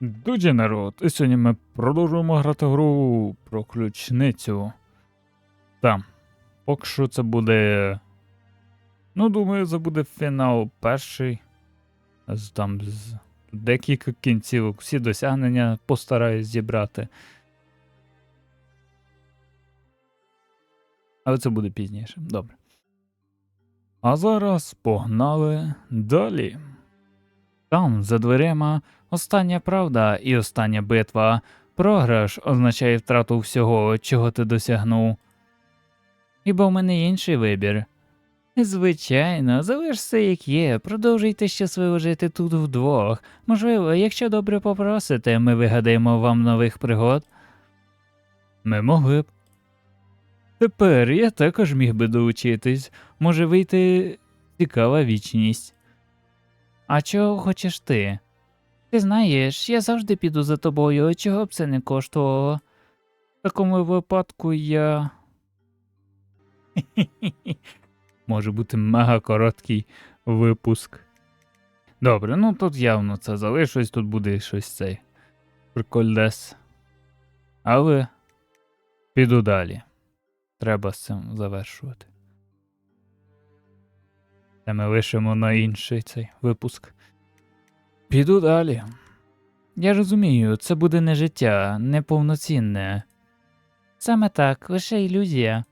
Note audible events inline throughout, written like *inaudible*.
Дуже народ, і сьогодні ми продовжуємо грати гру про ключницю. Там. Поки що це буде. Ну, думаю, це буде фінал перший. Там з декілька кінцівок, всі досягнення постараюсь зібрати. Але це буде пізніше. Добре. А зараз погнали далі. Там, за дверима, остання правда і остання битва. Програш означає втрату всього, чого ти досягнув. Хіба в мене інший вибір? Звичайно, залиш все як є, продовжуйте щасливо жити тут вдвох. Можливо, якщо добре попросите, ми вигадаємо вам нових пригод. Ми могли б. Тепер я також міг би доучитись. Може вийти цікава вічність. А чого хочеш ти? Ти знаєш, я завжди піду за тобою, чого б це не коштувало. В такому випадку я. *laughs* Може бути мега короткий випуск. Добре, ну тут явно це залишилось, тут буде щось цей. Прикольдес. Але піду далі. Треба з цим завершувати. Та ми лишимо на інший цей випуск. Піду далі. Я розумію, це буде не життя, неповноцінне. Саме так, лише ілюзія.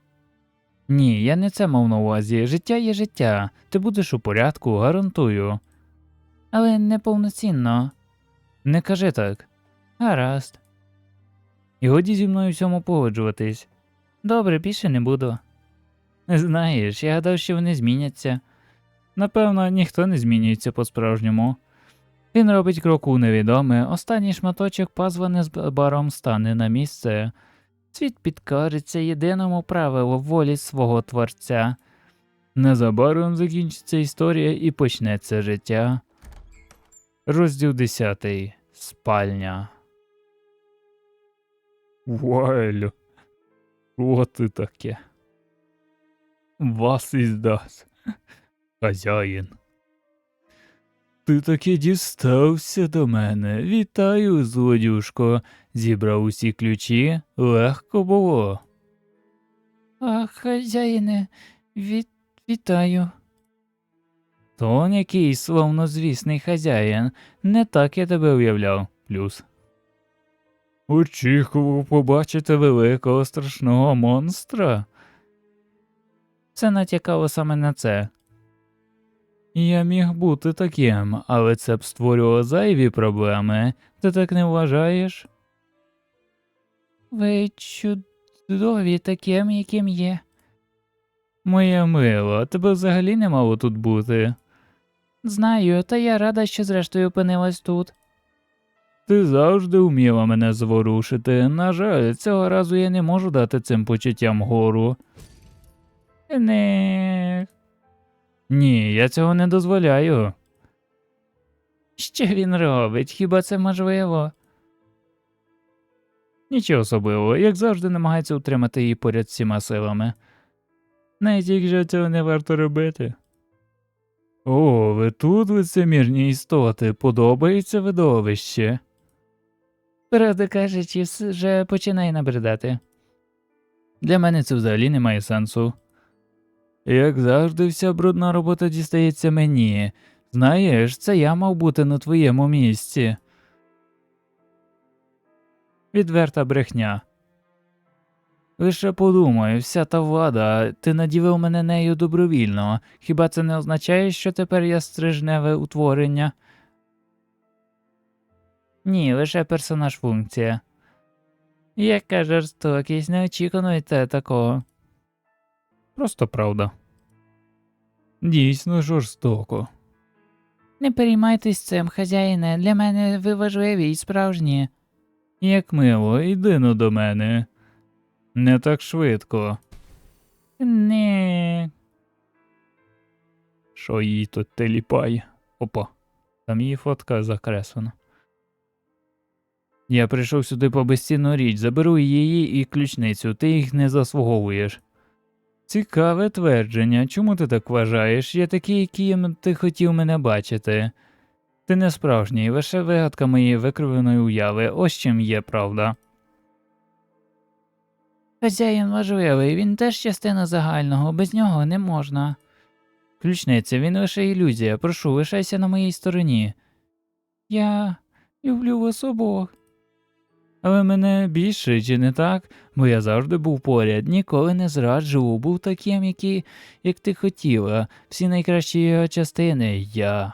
Ні, я не це мав на увазі. Життя є життя. Ти будеш у порядку, гарантую. Але неповноцінно. Не кажи так. Гаразд. І годі зі мною всьому погоджуватись. Добре, більше не буду. Знаєш, я гадав, що вони зміняться. Напевно, ніхто не змінюється по-справжньому. Він робить крок у невідоме, останній шматочок пазва незабаром стане на місце. Світ підкориться єдиному правилу волі свого творця. Незабаром закінчиться історія і почнеться життя. Розділ 10. Спальня. Вайлю. Що ти таке? Вас іздас. Хазяїн. Ти таки дістався до мене. Вітаю, злодюшко. Зібрав усі ключі, легко було. А, хазяїне, від... вітаю. То який славнозвісний хазяїн, не так я тебе уявляв, плюс. Очікував побачити великого страшного монстра. Це натякало саме на це. Я міг бути таким, але це б створювало зайві проблеми. Ти так не вважаєш? Ви чудові таким, яким є. Моя мила, тебе взагалі не мало тут бути. Знаю, та я рада, що зрештою опинилась тут. Ти завжди вміла мене зворушити. На жаль, цього разу я не можу дати цим почуттям гору. Не. Ні, я цього не дозволяю. Що він робить? Хіба це можливо? Нічого особливого, як завжди намагається утримати її поряд всіма силами. Навіть якщо цього не варто робити. О, ви тут, лицемірні істоти, подобається видовище. Правда кажучи, вже починає набридати. Для мене це взагалі не має сенсу. Як завжди, вся брудна робота дістається мені. Знаєш, це я мав бути на твоєму місці. Відверта брехня. Лише подумай, вся та влада, ти наділив мене нею добровільно. Хіба це не означає, що тепер я стрижневе утворення? Ні, лише персонаж функція. Яка жорстокість, не очікуйте такого. Просто правда. Дійсно жорстоко. Не переймайтесь цим, хазяїне, для мене ви важливі і справжні. Як мило, йди ну до мене. Не так швидко. Не. Що їй тут теліпає? Опа. Там її фотка закреслена. Я прийшов сюди по безцінну річ, заберу її і ключницю, ти їх не заслуговуєш. Цікаве твердження. Чому ти так вважаєш? Я такий, яким ти хотів мене бачити. Ти не справжній, лише вигадка моєї викривленої уяви, ось чим є правда. Хазяїн важливий, він теж частина загального, без нього не можна. Ключниця, він лише ілюзія, прошу, лишайся на моїй стороні. Я люблю вас обох. Але мене більше, чи не так? Бо я завжди був поряд, ніколи не зраджував, був таким, який, як ти хотіла, всі найкращі його частини я.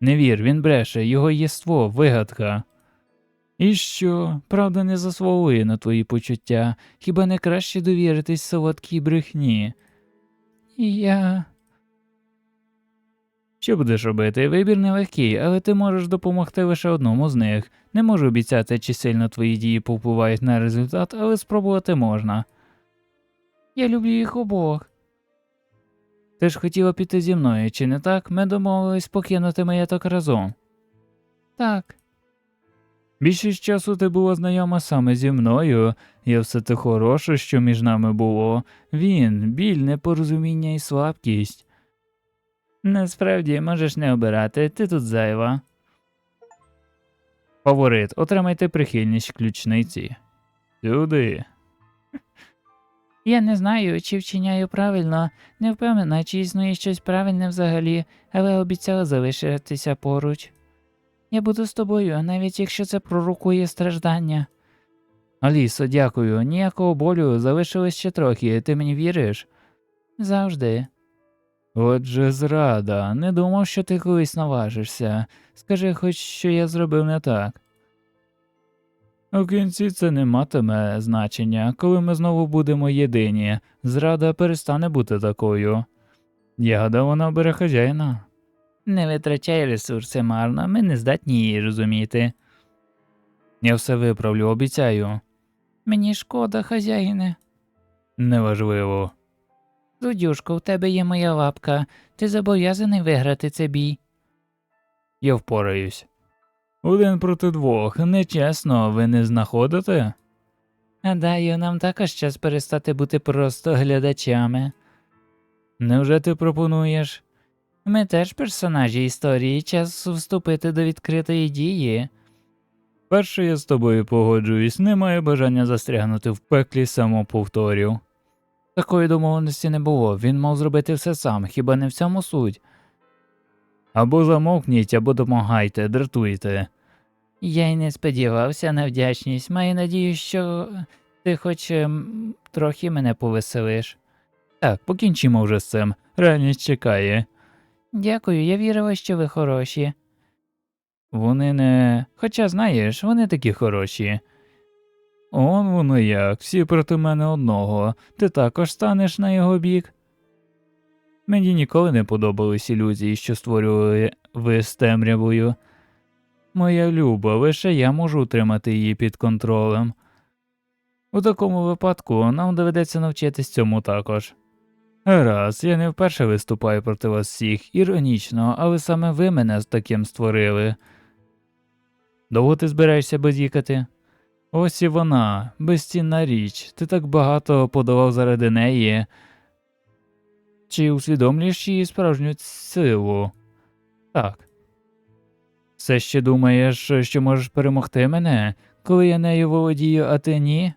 Не вір, він бреше, його єство, вигадка. І що, правда не заслугує на твої почуття, хіба не краще довіритись солодкій брехні? Я. Що будеш робити? Вибір нелегкий, але ти можеш допомогти лише одному з них. Не можу обіцяти, чи сильно твої дії повпливають на результат, але спробувати можна. Я люблю їх обох. Ти ж хотіла піти зі мною, чи не так? Ми домовились покинути маєток разом. Так. Більшість часу ти була знайома саме зі мною, і все те хороше, що між нами було. Він, біль, непорозуміння і слабкість. Насправді можеш не обирати, ти тут зайва. Фаворит, отримайте прихильність ключниці. Сюди. Я не знаю, чи вчиняю правильно, не впевнена, чи існує щось правильне взагалі, але обіцяла залишитися поруч. Я буду з тобою, навіть якщо це пророкує страждання. Алісо, дякую, ніякого болю, залишилось ще трохи, ти мені віриш? Завжди. Отже, зрада, не думав, що ти колись наважишся. Скажи хоч, що я зробив не так. У кінці це не матиме значення, коли ми знову будемо єдині, зрада перестане бути такою. Ягода вона бере хазяїна. Не витрачай ресурси марно, ми не здатні її розуміти. Я все виправлю, обіцяю. Мені шкода, хазяїне. Неважливо. Дудюшко, в тебе є моя лапка. Ти зобов'язаний виграти цей бій. Я впораюсь. Один проти двох. Нечесно, ви не знаходите? Гадаю, нам також час перестати бути просто глядачами. Невже ти пропонуєш? Ми теж персонажі історії, час вступити до відкритої дії. Перше я з тобою погоджуюсь, немає бажання застрягнути в пеклі самоповторів. Такої домовленості не було, він мав зробити все сам, хіба не в цьому суть? Або замовкніть, або допомагайте, дратуйте. Я й не сподівався на вдячність, маю надію, що ти хоч ем, трохи мене повеселиш. Так, покінчимо вже з цим. Реальність чекає. Дякую, я вірила, що ви хороші. Вони не. Хоча знаєш, вони такі хороші. Он воно як, всі проти мене одного, ти також станеш на його бік. Мені ніколи не подобались ілюзії, що створювали ви з темрявою. Моя люба, лише я можу утримати її під контролем. У такому випадку нам доведеться навчитись цьому також. Раз, я не вперше виступаю проти вас всіх, іронічно, але саме ви мене з таким створили. Довго ти збираєшся базікати? Ось і вона, безцінна річ, ти так багато подавав заради неї. Чи усвідомлюєш її справжню силу? Так. Все ще думаєш, що можеш перемогти мене, коли я нею володію, а ти ні?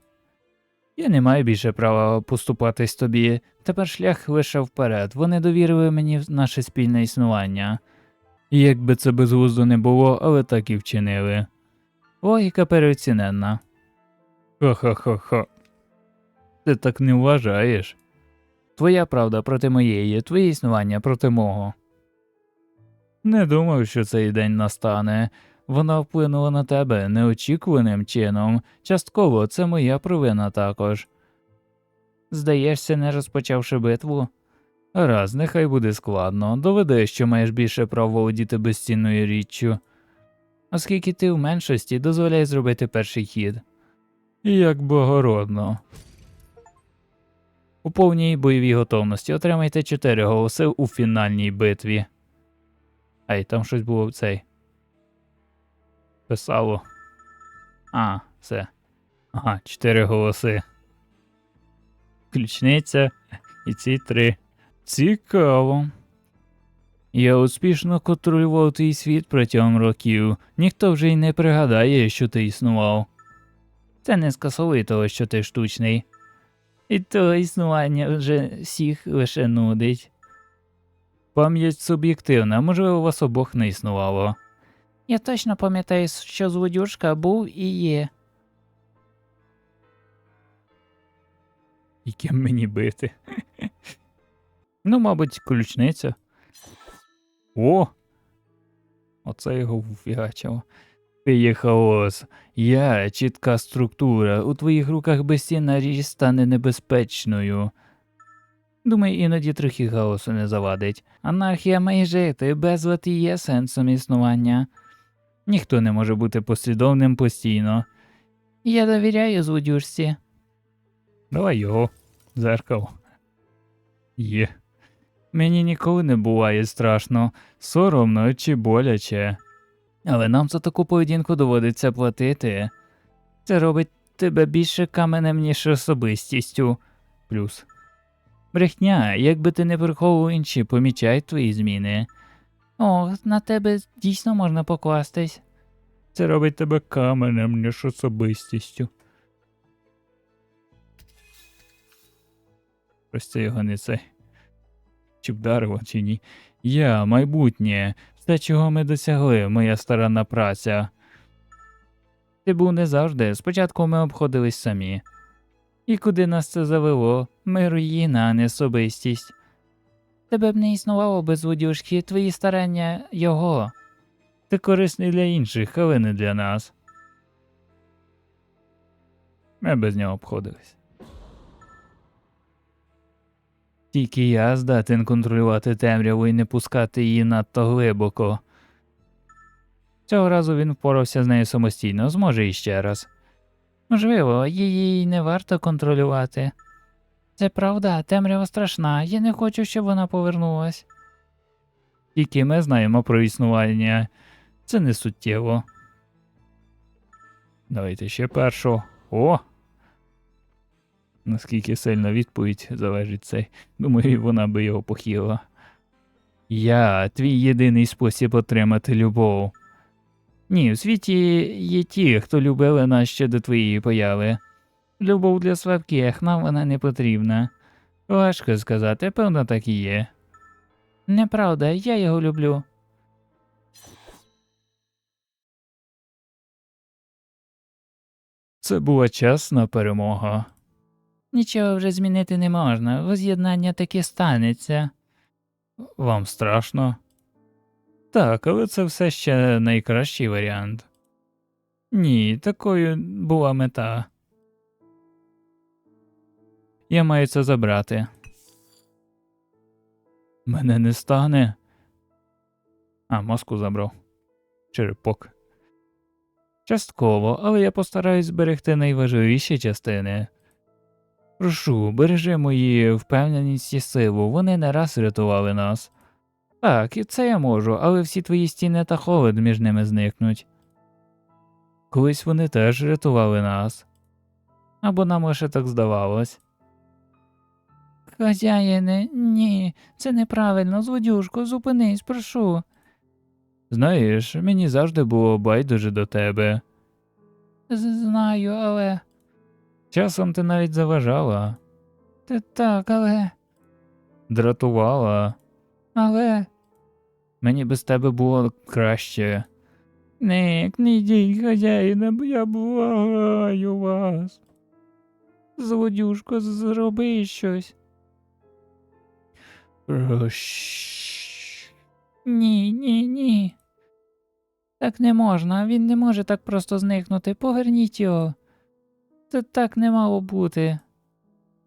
Я не маю більше права поступатись тобі. Тепер шлях лише вперед. Вони довірили мені наше спільне існування. І Як це безглуздо не було, але так і вчинили. Логіка переоціненна. Ха-ха-ха-ха. Ти так не вважаєш? Твоя правда проти моєї, твоє існування проти мого. Не думав, що цей день настане. Вона вплинула на тебе неочікуваним чином. Частково це моя провина також. Здаєшся, не розпочавши битву? Раз, нехай буде складно. Доведи, що маєш більше прав володіти безцінною річчю. Оскільки ти в меншості, дозволяй зробити перший хід. Як благородно. У повній бойовій готовності отримайте 4 голоси у фінальній битві. Ай, там щось було в цей. Писало. А, все. Ага, 4 голоси. Ключниця і ці три. Цікаво. Я успішно контролював твій світ протягом років. Ніхто вже й не пригадає, що ти існував. Це не скасовує того, що ти штучний. І то існування вже всіх лише нудить. Пам'ять суб'єктивна, можливо, вас обох не існувало. Я точно пам'ятаю, що злодюжка був і є. І ким мені бити? *laughs* ну, мабуть, ключниця. О! Оце його вфігачило. Ти є хаос. Я чітка структура. У твоїх руках безцінна річ стане небезпечною. Думаю, іноді трохи хаосу не завадить. Анархія має жити, безлад і є сенсом існування. Ніхто не може бути послідовним постійно. Я довіряю злодюжці. Давай його, зеркало. Є. Мені ніколи не буває страшно, соромно чи боляче. Але нам за таку поведінку доводиться платити. Це робить тебе більше каменем, ніж особистістю. Плюс. Брехня, якби ти не приховував інші, помічають твої зміни. О, на тебе дійсно можна покластись. Це робить тебе каменем, ніж особистістю. Це його не цей. Чи вдарило, чи ні. Я, майбутнє, все, чого ми досягли, моя старанна праця. Ти був не завжди. Спочатку ми обходились самі. І куди нас це завело? Ми руїна, а не особистість. Тебе б не існувало без водюшки, твої старання його. Ти корисний для інших, але не для нас. Ми без нього обходились. Тільки я здатен контролювати темряву і не пускати її надто глибоко. Цього разу він впорався з нею самостійно, зможе іще раз. Можливо, її не варто контролювати. Це правда, темрява страшна, я не хочу, щоб вона повернулась. Тільки ми знаємо про існування, це не суттєво. Давайте ще першу. О! Наскільки сильна відповідь залежить цей. Думаю, вона би його похіла. Я твій єдиний спосіб отримати любов. Ні, у світі є ті, хто любили нас ще до твоєї появи. Любов для слабких, нам вона не потрібна. Важко сказати, певно, так і є. Неправда, я його люблю. Це була чесна перемога. Нічого вже змінити не можна, воз'єднання таки станеться. Вам страшно? Так, але це все ще найкращий варіант. Ні, такою була мета. Я маю це забрати. Мене не стане. А, мозку забрав. Черепок. Частково, але я постараюсь зберегти найважливіші частини. Прошу, бережи мої впевненість і силу, вони не раз рятували нас. Так, і це я можу, але всі твої стіни та холод між ними зникнуть. Колись вони теж рятували нас. Або нам лише так здавалось. Хазяїне, ні, це неправильно, злодюжко, зупинись, прошу. Знаєш, мені завжди було байдуже до тебе. Знаю, але. Часом ти навіть заважала. Та так, але. Дратувала. Але. Мені без тебе було краще. Ник, не йдіть, хазяїне, бо я благаю вас. Злодюжко, зроби щось. Ні, ні, ні. Так не можна, він не може так просто зникнути. Поверніть його. Це так не мало бути.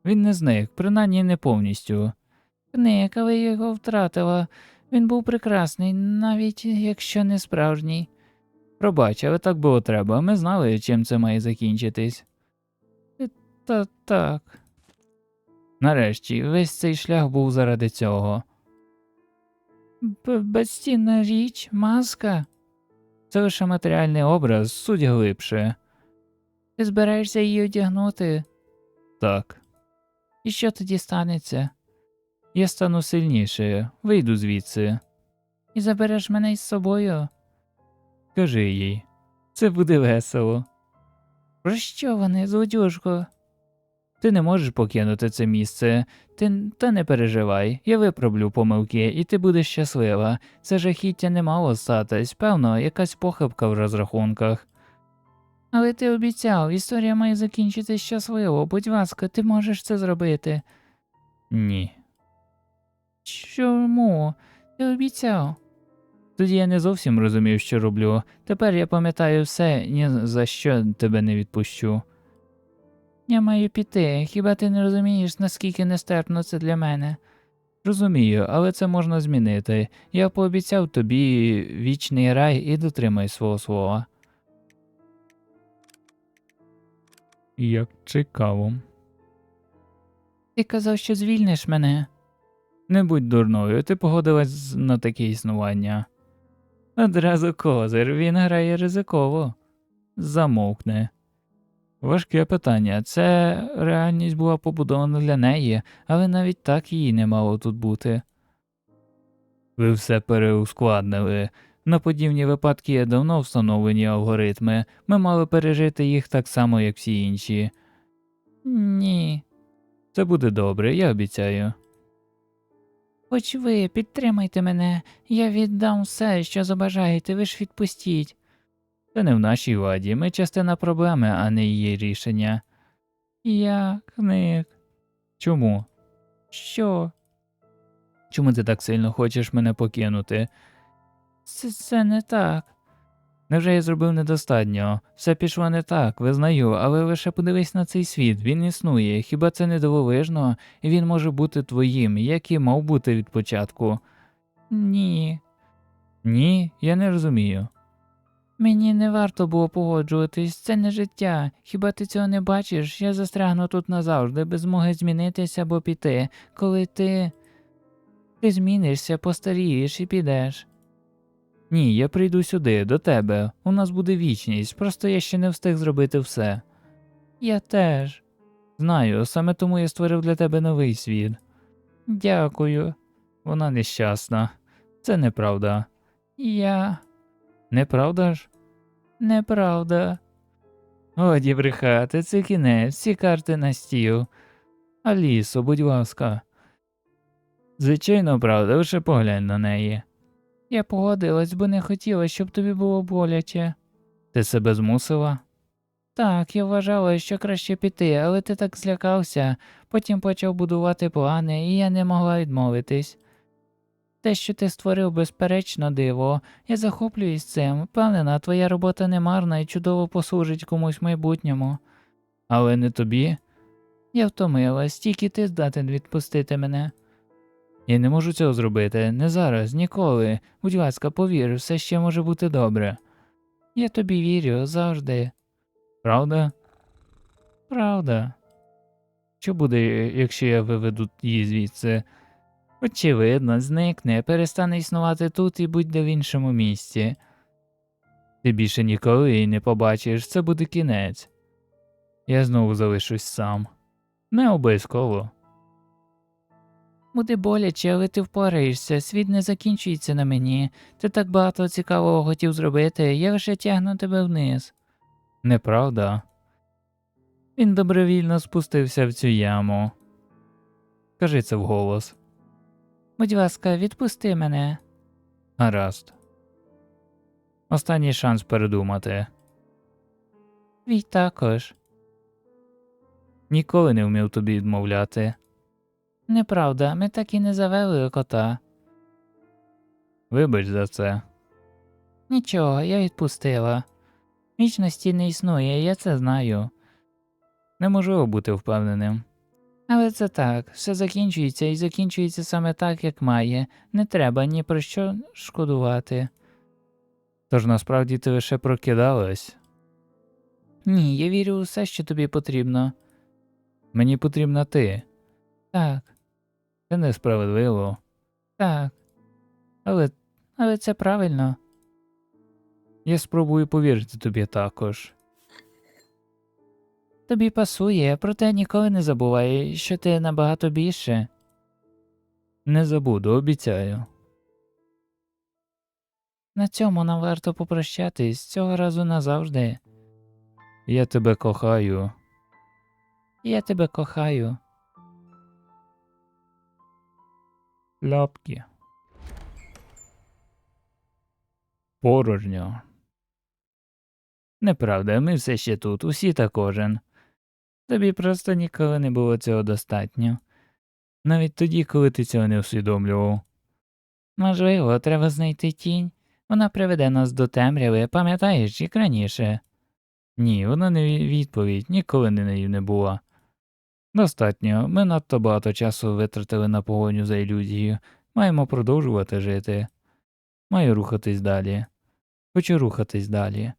Він не зник, принаймні не повністю. Ник, але його втратила. Він був прекрасний, навіть якщо не справжній. Пробач, але так було треба. Ми знали, чим це має закінчитись. Е, Та так. Нарешті, весь цей шлях був заради цього. Б- безцінна річ, маска. Це лише матеріальний образ, суть глибше. Ти збираєшся її одягнути? Так. І що тоді станеться? Я стану сильніше, вийду звідси. і забереш мене із собою. Кажи їй, це буде весело. Про що вони, злодюжко? Ти не можеш покинути це місце. Ти та не переживай, я виправлю помилки, і ти будеш щаслива. Це жахіття не мало статись, певно, якась похибка в розрахунках. Але ти обіцяв, історія має закінчитись щасливо. Будь ласка, ти можеш це зробити. Ні. Чому? Ти обіцяв. Тоді я не зовсім розумів, що роблю. Тепер я пам'ятаю все, ні за що тебе не відпущу. Я маю піти, хіба ти не розумієш, наскільки нестерпно це для мене? Розумію, але це можна змінити. Я пообіцяв тобі вічний рай і дотримай свого слова. Як цікаво. Ти казав, що звільниш мене. Не будь дурною, ти погодилась на таке існування. Одразу козир, він грає ризиково. Замовкне. Важке питання. Це реальність була побудована для неї, але навіть так її не мало тут бути. Ви все переускладнили. На подібні випадки є давно встановлені алгоритми. Ми мали пережити їх так само, як всі інші. Ні. Це буде добре, я обіцяю. Хоч ви підтримайте мене, я віддам все, що забажаєте, ви ж відпустіть. Це не в нашій владі, ми частина проблеми, а не її рішення. Як, Ник? Чому? Що? Чому ти так сильно хочеш мене покинути? Це, це не так. Невже я зробив недостатньо? Все пішло не так, визнаю, але лише подивись на цей світ, він існує, хіба це не дивовижно, і він може бути твоїм, як і мав бути від початку. Ні. Ні, я не розумію. Мені не варто було погоджуватись, це не життя. Хіба ти цього не бачиш? Я застрягну тут назавжди, без змоги змінитися або піти, коли ти. Ти змінишся, постарієш і підеш. Ні, я прийду сюди, до тебе. У нас буде вічність, просто я ще не встиг зробити все. Я теж. Знаю, саме тому я створив для тебе новий світ. Дякую. Вона нещасна. Це неправда. Я. Неправда ж? Неправда. Годі брехати, це кінець, всі карти на стіл. Алісо, будь ласка. Звичайно, правда, лише поглянь на неї. Я погодилась, бо не хотіла, щоб тобі було боляче. Ти себе змусила? Так, я вважала, що краще піти, але ти так злякався, потім почав будувати плани, і я не могла відмовитись. Те, що ти створив, безперечно, диво. Я захоплююсь цим, впевнена, твоя робота не марна і чудово послужить комусь в майбутньому. Але не тобі. Я втомилась, тільки ти здатен відпустити мене. Я не можу цього зробити, не зараз, ніколи. Будь ласка, повір, все ще може бути добре. Я тобі вірю завжди. Правда? Правда. Що буде, якщо я виведу її звідси? Очевидно, зникне, перестане існувати тут і будь-де в іншому місці. Ти більше ніколи її не побачиш, це буде кінець. Я знову залишусь сам. Не обов'язково. Буде боляче, але ти впораєшся, світ не закінчується на мені. Ти так багато цікавого хотів зробити, я лише тягну тебе вниз. Неправда. Він добровільно спустився в цю яму. Кажи це вголос. Будь ласка, відпусти мене. Гаразд. Останній шанс передумати. Твій також. Ніколи не вмів тобі відмовляти. Неправда, ми так і не завели кота. Вибач за це. Нічого, я відпустила. Вічності не існує, я це знаю. Неможливо бути впевненим. Але це так, все закінчується і закінчується саме так, як має. Не треба ні про що шкодувати. Тож насправді ти лише прокидалась? Ні, я вірю у все, що тобі потрібно. Мені потрібна ти. Так. Це несправедливо. Так. Але. Але це правильно. Я спробую повірити тобі також. Тобі пасує, проте ніколи не забувай, що ти набагато більше. Не забуду, обіцяю. На цьому нам варто попрощатись цього разу назавжди. Я тебе кохаю. Я тебе кохаю. Ляпки. Порожньо. Неправда, ми все ще тут, усі та кожен. Тобі просто ніколи не було цього достатньо. Навіть тоді, коли ти цього не усвідомлював. Можливо, треба знайти тінь. Вона приведе нас до темряви, пам'ятаєш, як раніше. Ні, вона не відповідь, ніколи не нею не була. Достатньо, ми надто багато часу витратили на погоню за ілюзією, маємо продовжувати жити. Маю рухатись далі. Хочу рухатись далі.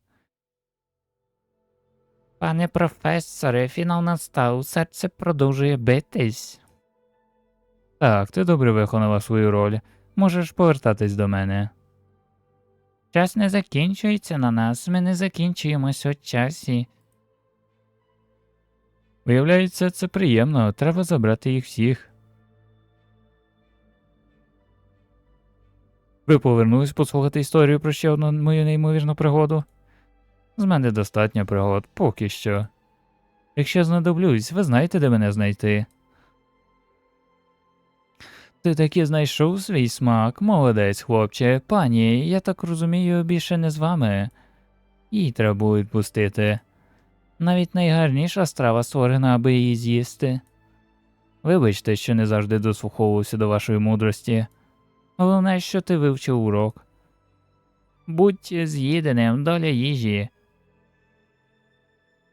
Пане професоре, фінал настав, серце продовжує битись. Так, ти добре виконала свою роль. Можеш повертатись до мене. Час не закінчується на нас, ми не закінчуємось у часі. Виявляється, це приємно, треба забрати їх всіх. Ви повернулись послухати історію про ще одну мою неймовірну пригоду? З мене достатньо пригод, поки що. Якщо знадоблюсь, ви знаєте, де мене знайти. Ти таки знайшов свій смак, молодець, хлопче. Пані, я так розумію, більше не з вами. Їй треба було відпустити. Навіть найгарніша страва створена, аби її з'їсти. Вибачте, що не завжди дослуховувався до вашої мудрості. Головне, що ти вивчив урок. Будь з'їденим доля їжі.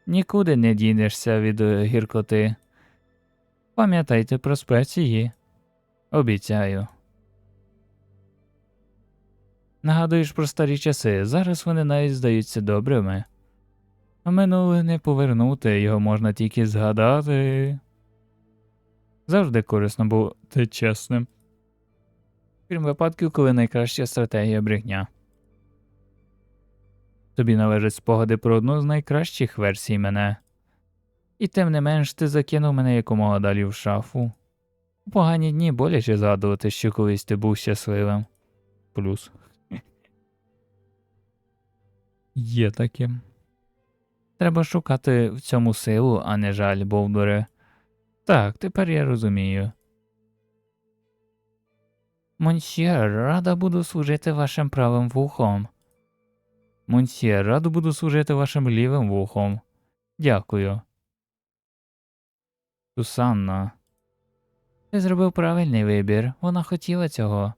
Нікуди не дінешся від гіркоти. Пам'ятайте про спеції. Обіцяю. Нагадуєш про старі часи, зараз вони навіть здаються добрими. А минуле не повернути, його можна тільки згадати. Завжди корисно бути чесним. Крім випадків, коли найкраща стратегія брехня. Тобі належать спогади про одну з найкращих версій мене. І тим не менш ти закинув мене якомога далі в шафу. У погані дні боляче згадувати, що колись ти був щасливим. Плюс. *laughs* Є таке. Треба шукати в цьому силу, а не жаль, Бовдуре. Так, тепер я розумію. Монсьєр, рада буду служити вашим правим вухом. Монсьєр, радо буду служити вашим лівим вухом. Дякую. Сусанна. Ти зробив правильний вибір, вона хотіла цього.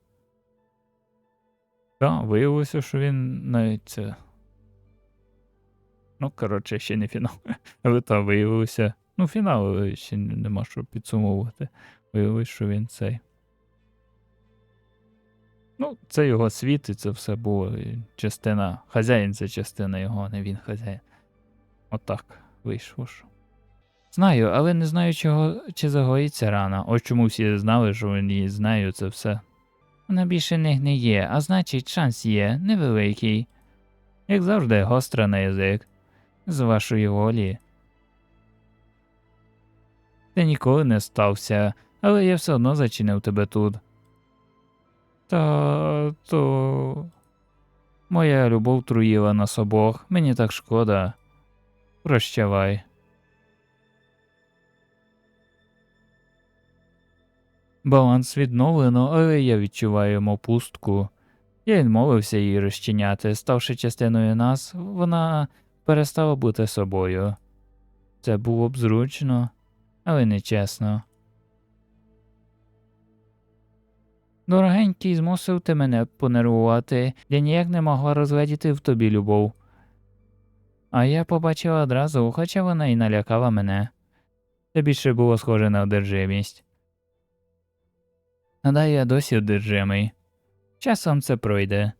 Та, виявилося, що він навіть. Ну, коротше, ще не фінал. *laughs* Але та виявилося. Ну, фінал е, ще нема що підсумовувати. Виявилося, що він цей. Ну, це його світ, і це все було е, частина. Хазяїн це частина його, не він хазяїн. Отак вийшло. що. Знаю, але не знаю, чого чи загоїться рана. Ось чому всі знали, що її знає, це все. Вона більше не гниє, а значить, шанс є, невеликий. Як завжди, гостра на язик. З вашої волі. Ти ніколи не стався, але я все одно зачинив тебе тут. Та то. Моя любов труїла нас обох, мені так шкода. Прощавай. Баланс відновлено, але я відчуваю йому пустку. Я відмовився її розчиняти, ставши частиною нас, вона перестала бути собою. Це було б зручно, але нечесно. Дорогенький, змусив ти мене понервувати, я ніяк не могла розгледіти в тобі любов. А я побачила одразу, хоча вона і налякала мене. Це більше було схоже на одержимість. Гадаю, я досі одержимий. Часом це пройде.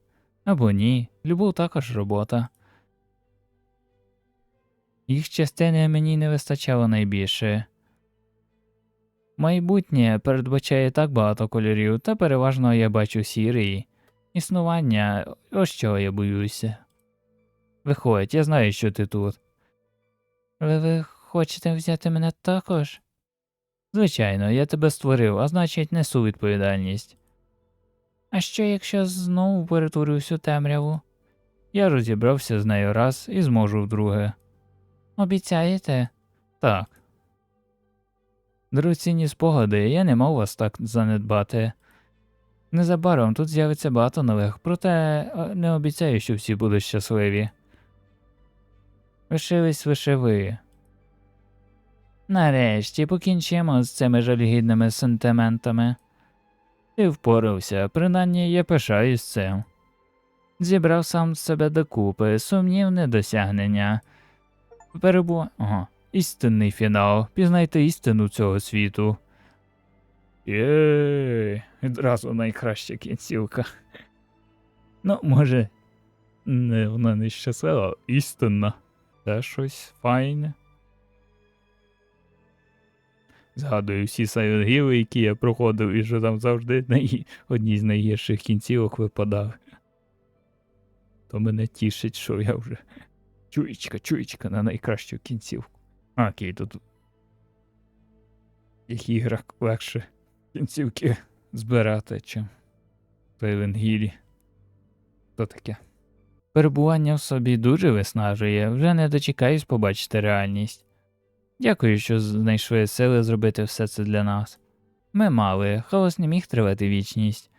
Або ні, любов також робота. Їх частини мені не вистачало найбільше. Майбутнє передбачає так багато кольорів, та переважно я бачу сірий. Існування, ось чого я боюся. Виходь, я знаю, що ти тут. Ви, ви хочете взяти мене також? Звичайно, я тебе створив, а значить несу відповідальність. А що якщо знову перетворюсь у темряву? Я розібрався з нею раз і зможу вдруге. Обіцяєте? Так. Дорогоцінні спогади, я не мав вас так занедбати. Незабаром тут з'явиться багато нових, проте е, не обіцяю, що всі будуть щасливі. Лишились лише ви. Нарешті покінчимо з цими жалюгідними сентиментами. Ти впорався, принаймні я пишаюсь цим. Зібрав сам себе докупи, сумнівне досягнення. Перебу... Ага. Істинний фінал. Пізнайте істину цього світу. Єй, відразу найкраща кінцівка. Ну, може, не, вона не щаслива, істинна. Це щось файне. Згадую всі сайонгіли, які я проходив, і що там завжди най... одні з найгірших кінцівок випадав. То мене тішить, що я вже чуєчка, чуєчка на найкращу кінцівку. А, окей, тут. в Їх іграх легше кінцівки збирати, чим в Сайленгілі. То таке. Перебування в собі дуже виснажує, вже не дочекаюсь побачити реальність. Дякую, що знайшли сили зробити все це для нас. Ми мали, хаос не міг тривати вічність.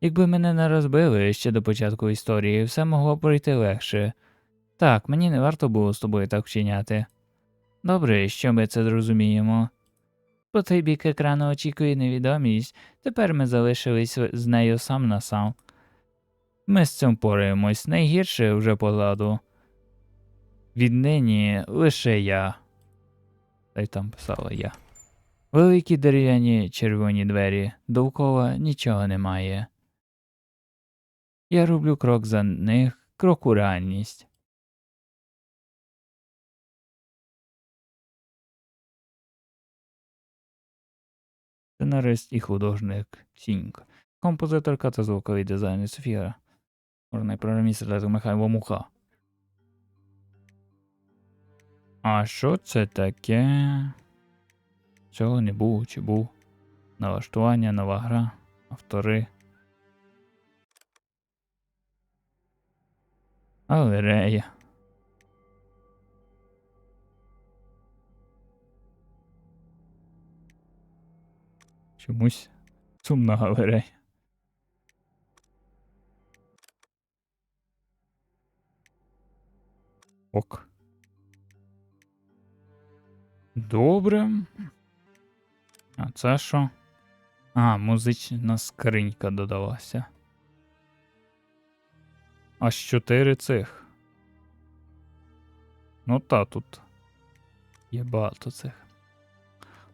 Якби мене не розбили ще до початку історії, все могло пройти легше. Так, мені не варто було з тобою так вчиняти. Добре, що ми це зрозуміємо. По той бік екрану очікує невідомість, тепер ми залишились з нею сам на сам. Ми з цим пораємось, найгірше вже позаду. Віднині лише я. Та й там писала я. Великі дерев'яні червоні двері, довкола нічого немає. Я роблю крок за них, крок у реальність. Сценарист і художник Сінька. Композиторка та звуковий дизайнер Софія. Можна програміст Михайло Муха. А що це таке? Цього не було чи був? Налаштування, нова гра, автори. Галерея. Чомусь сумна галерея. Ок. Добре. А це що? А, музична скринька додалася. Аж чотири цих. Ну та тут. Є багато цих.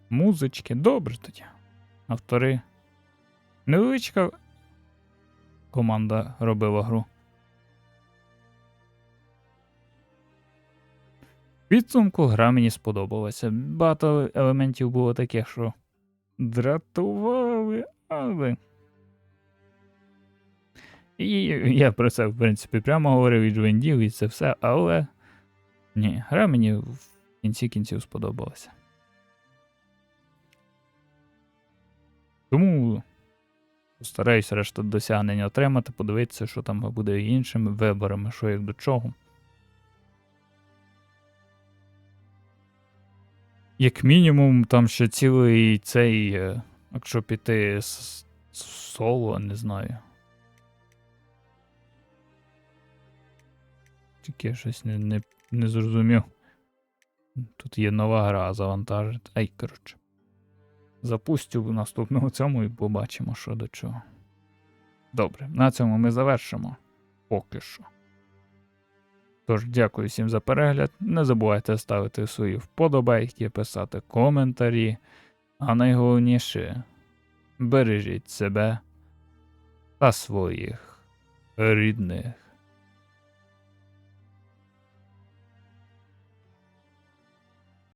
Музички, добре тоді. Автори. Невеличка команда робила гру. Підсумку гра мені сподобалася. Багато елементів було таких, що дратували, але. І я про це, в принципі, прямо говорив і Джвендів, і це все, але. Ні, гра мені в кінці кінців сподобалася. Тому постараюся решту досягнення отримати, подивитися, що там буде іншими виборами, що як до чого. Як мінімум, там ще цілий цей, е, якщо піти з соло, не знаю. Тільки я щось не, не, не зрозумів. Тут є нова гра завантажити. Ай, коротше. Запустю в наступному цьому і побачимо, що до чого. Добре, на цьому ми завершимо. Поки що. Тож, дякую всім за перегляд. Не забувайте ставити свої вподобайки, писати коментарі. А найголовніше бережіть себе та своїх рідних.